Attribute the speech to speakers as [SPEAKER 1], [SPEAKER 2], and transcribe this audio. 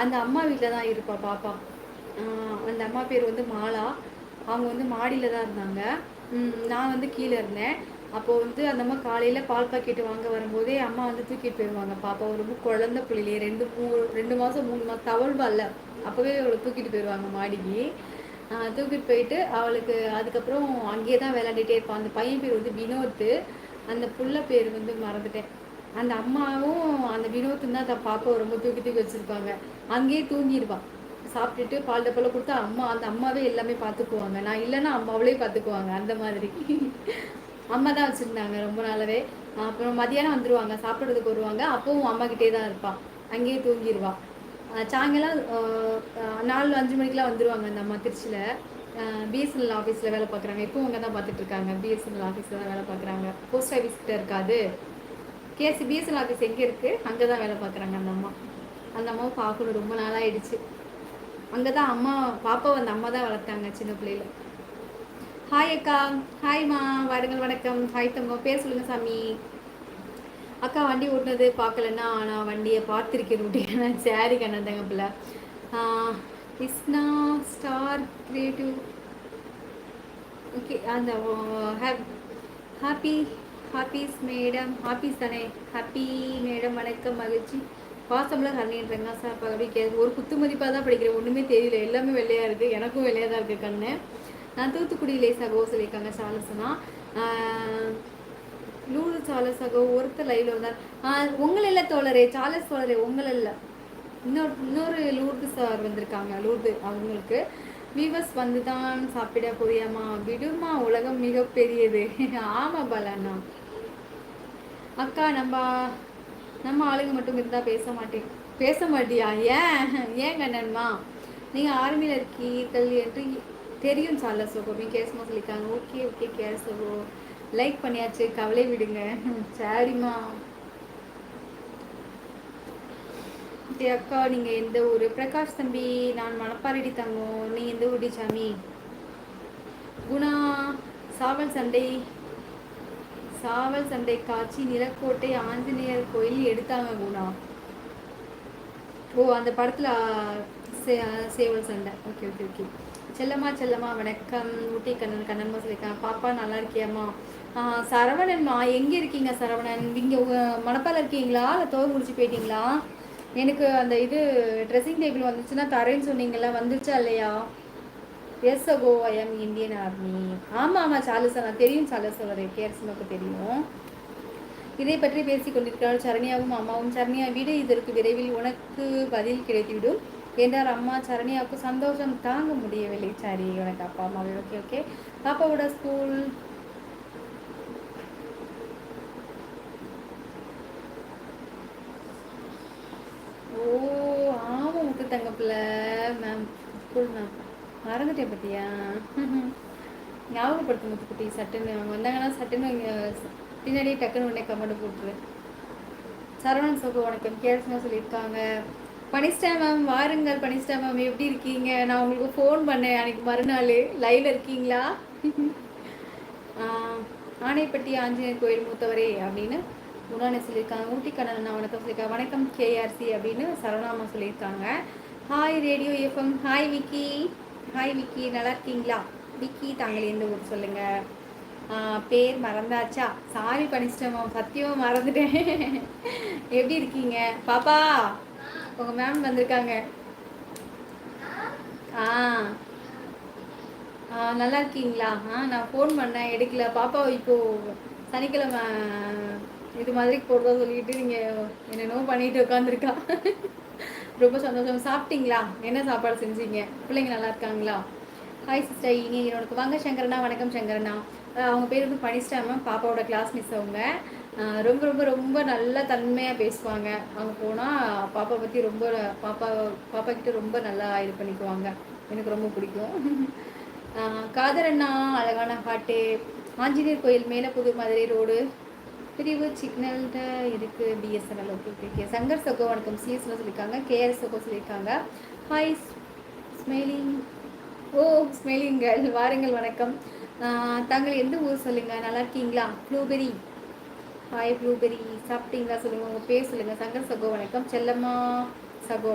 [SPEAKER 1] அந்த அம்மா வீட்டில் தான் இருப்பா பாப்பா. அந்த அம்மா பேர் வந்து மாலா. அவங்க வந்து மாடியில் தான் இருந்தாங்க. நான் வந்து கீழே இருந்தேன். அப்போது வந்து அந்த அம்மா காலையில் பால் பாக்கெட்டு வாங்க வரும்போதே அம்மா வந்து தூக்கிட்டு போயிடுவாங்க பாப்பா ரொம்ப குழந்த பிள்ளையிலே ரெண்டு மூ ரெண்டு மாதம் மூணு மாதம் தவழ்வா இல்லை. அப்போவே அவளை தூக்கிட்டு போயிடுவாங்க மாடிக்கு. தூக்கிட்டு போயிட்டு அவளுக்கு அதுக்கப்புறம் அங்கேயே தான் விளையாண்டுட்டே இருப்பான் அந்த பையன் பேர் வந்து வினோத்து. அந்த புள்ள பேர் வந்து மறந்துட்டேன். அந்த அம்மாவும் அந்த வினோத்தும் தான் தான் பாப்பாவை ரொம்ப தூக்கி தூக்கி வச்சுருப்பாங்க. அங்கேயே தூங்கிடுவான் சாப்பிட்டுட்டு பால் டப்பால கொடுத்தா அம்மா அந்த அம்மாவே எல்லாமே பார்த்துக்குவாங்க நான் இல்லைன்னா அம்மாவளே பார்த்துக்குவாங்க அந்த மாதிரி. அம்மா தான் வச்சுருந்தாங்க ரொம்ப நாளாவே. அப்புறம் மதியானம் வந்துடுவாங்க சாப்பிட்றதுக்கு வருவாங்க. அப்பவும் அம்மாக்கிட்டே தான் இருப்பான் அங்கேயே தூங்கிடுவான் சாயங்காலம் நாலு அஞ்சு மணிக்கெலாம் வந்துடுவாங்க அந்த அம்மா திருச்சியில். பிஎஸ்என்எல் ஆஃபீஸில் வேலை பார்க்குறாங்க இப்போ அங்கே தான் பார்த்துட்ருக்காங்க பிஎஸ்என்எல் ஆஃபீஸில் தான் வேலை பார்க்குறாங்க போஸ்ட் ஆஃபீஸ் கிட்ட இருக்காது. கேசி பிஎஸ்என்எல் ஆஃபீஸ் எங்கே இருக்குது அங்கே தான் வேலை பார்க்குறாங்க அந்த அம்மா. அந்த அம்மாவை பார்க்கணும் ரொம்ப நாளாகிடுச்சு அங்கே தான் அம்மா பாப்பா வந்து அம்மா தான் வளர்த்தாங்க சின்ன பிள்ளையில. ஹாய் அக்கா. ஹாய்மா வாருங்கள் வணக்கம். ஹாய் தங்கம். பேர் சொல்லுங்கள் சாமி. அக்கா வண்டி ஓட்டுனது பார்க்கலன்னா நான் வண்டியை பார்த்துருக்கேன் அப்படின்னா சேரி கண்ணந்தாங்க பிள்ளை. இஸ்னா ஸ்டார் கிரியேட்டிவ் ஓகே அந்த ஹாப்பி ஹாப்பீஸ் மேடம் ஹாப்பீஸ் தானே ஹாப்பி மேடம் வணக்கம். மகிழ்ச்சி. பாசம்லாம் கண்ணின்றங்க சார் அப்போ அப்படி கே ஒரு குத்து மதிப்பாக தான் படிக்கிறேன். ஒன்றுமே தெரியல. எல்லாமே வெள்ளையாக இருக்குது எனக்கும் வெள்ளையாக தான் இருக்குது கண்ணு. நான் தூத்துக்குடி சகோ சொல்லியிருக்காங்க சாலசனா. லூடு சகோ ஒருத்தர் லைவ்ல வந்தார். உங்களை இல்லை தோழரே சாலஸ் தோழரே உங்களை இல்லை இன்னொரு இன்னொரு லூர்து சார் வந்திருக்காங்க. லூர்து அவங்களுக்கு. வீவர்ஸ் வந்து தான் சாப்பிட போறியாமா? விடுமா? உலகம் மிகப்பெரியது ஆமா ஆமாம் பாலண்ணா அக்கா நம்ம நம்ம ஆளுங்க மட்டும் இருந்தால் பேச மாட்டேன். பேச மாட்டியா? ஏன்? ஏன் கண்ணன்மா நீங்கள் ஆர்மியில் இருக்கீர்கள் என்று தெரியும் சார்ல சோகோ. நீ கேசமா சொல்லியிருக்காங்க ஓகே ஓகே கேசவோ லைக் பண்ணியாச்சு. கவலை விடுங்க. சரிம்மா. அக்கா நீங்கள் எந்த ஊர்? பிரகாஷ் தம்பி நான் மணப்பாரடி தங்கம். நீ எந்த ஊடி சாமி? குணா சாவல் சண்டை. சாவல் சண்டை காட்சி நிலக்கோட்டை ஆஞ்சநேயர் கோயில் எடுத்தாங்க குணா. ஓ அந்த படத்தில் சேவல் சண்டை. Okay okay okay. செல்லம்மா செல்லம்மா வணக்கம். ஊட்டி கண்ணன் கண்ணன்மா சொல்லியிருக்காங்க. பாப்பா நல்லா இருக்கியாம்மா? சரவணன்மா எங்கே இருக்கீங்க சரவணன்? இங்கே மணப்பால் இருக்கீங்களா? இல்லை தோல் முடிச்சு போயிட்டீங்களா? எனக்கு அந்த இது ட்ரெஸ்ஸிங் டேபிள் வந்துச்சுன்னா தரேன்னு சொன்னீங்களா வந்துருச்சா இல்லையா? எஸ் அகோ ஐ எம் இந்தியன் ஆர்மி. ஆமாம் ஆமாம் சாலசா நான் தெரியும் சாலசோட கேர்ஸ்மக்கு தெரியும். இதை பற்றி பேசிக் கொண்டிருக்கிறாள் சரணியாவும் அம்மாவும். சரணியா வீடு இதற்கு விரைவில் உனக்கு பதில் கிடைத்துவிடும் என்றார் அம்மா. சரணியாவுக்கு சந்தோஷம் தாங்க முடியவில்லை. சரி உனக்கு அப்பா அம்மாவே ஓகே ஓகே. பாப்பாவோட ஸ்கூல். ஓ ஆமாம் முத்து தங்கப்பில் மேம் ஸ்கூல் மேம். மறந்துட்டேன் பத்தியா? ஞாபகப்படுத்து முத்துக்குட்டி சட்டுன்னு. அவங்க வந்தாங்கன்னா சட்டுன்னு பின்னாடியே டக்குன்னு உடனே கமெண்ட் போட்டுரு. சரவணன் சோகு வணக்கம் கேள்ஸ்மா சொல்லியிருக்காங்க. பனிஷ்டா மேம் வாருங்கள். பனிஷ்டா மேம் எப்படி இருக்கீங்க? நான் உங்களுக்கு ஃபோன் பண்ணேன். அன்னைக்கு மறுநாள். லைவில் இருக்கீங்களா? ஆணைப்பட்டி ஆஞ்சநேயர் கோயில் மூத்தவரே அப்படின்னு முன்னாடி சொல்லியிருக்காங்க? ஊட்டி கண்ணன் வணக்கம் சொல்லியிருக்காங்க. வணக்கம் கேஆர்சி அப்படின்னு சரவணாமா சொல்லியிருக்காங்க. Hi radio FM hi Vicky hi Vicky நல்லா இருக்கீங்களா விக்கி தாங்கள் எந்த ஊர் சொல்லுங்கள் பேர் மறந்தாச்சா? சாரி பண்ணிச்சிட்டோம் சத்தியமாக மறந்துட்டேன். எப்படி இருக்கீங்க? பாப்பா உங்கள் மேம் வந்திருக்காங்க. ஆ. நல்லா இருக்கீங்களா ஆ நான் ஃபோன் பண்ணேன் எடுக்கல. பாப்பா இப்போது சனிக்கிழமை இது மாதிரி போடுறதா சொல்லிட்டு நீங்கள் என்னென்னோ பண்ணிட்டு உட்காந்துருக்கா ரொம்ப சந்தோஷம். சாப்பிட்டீங்களா? என்ன சாப்பாடு செஞ்சீங்க? பிள்ளைங்க நல்லா இருக்காங்களா? ஹாய் சிஸ்டர் இங்கே உனக்கு வாங்க சங்கரனா. வணக்கம் சங்கரனா. அவங்க பேர் வந்து பனிஷ்டாம பாப்பாவோட கிளாஸ் மிஸ் அவங்க. ரொம்ப ரொம்ப ரொம்ப நல்ல தன்மையாக பேசுவாங்க. அவங்க போனால் பாப்பா பற்றி ரொம்ப பாப்பா பாப்பா கிட்ட ரொம்ப நல்லா இது பண்ணிக்குவாங்க. எனக்கு ரொம்ப பிடிக்கும். காதரண்ணா அழகான பாட்டு. ஆஞ்சநேயர் கோயில் மேலே புது மதுரை ரோடு. பிரிவு சிக்னல்ட இருக்குது BSNL okay okay okay Shankar சகோ வணக்கம். சிஎஸ்ல சொல்லியிருக்காங்க கேஆர் சகோ சொல்லியிருக்காங்க ஹாய் ஸ்மெயிலிங் ஓ ஸ்மெயிலிங்கள் வாருங்கள் வணக்கம். தாங்கள் எந்த ஊர் சொல்லுங்கள் நல்லா இருக்கீங்களா? ப்ளூபெரி ஹாய் ப்ளூபெரி சாப்பிட்டீங்களா சொல்லுங்கள் உங்கள் பேர் சொல்லுங்கள் சங்கர் சகோ வணக்கம். செல்லம்மா சகோ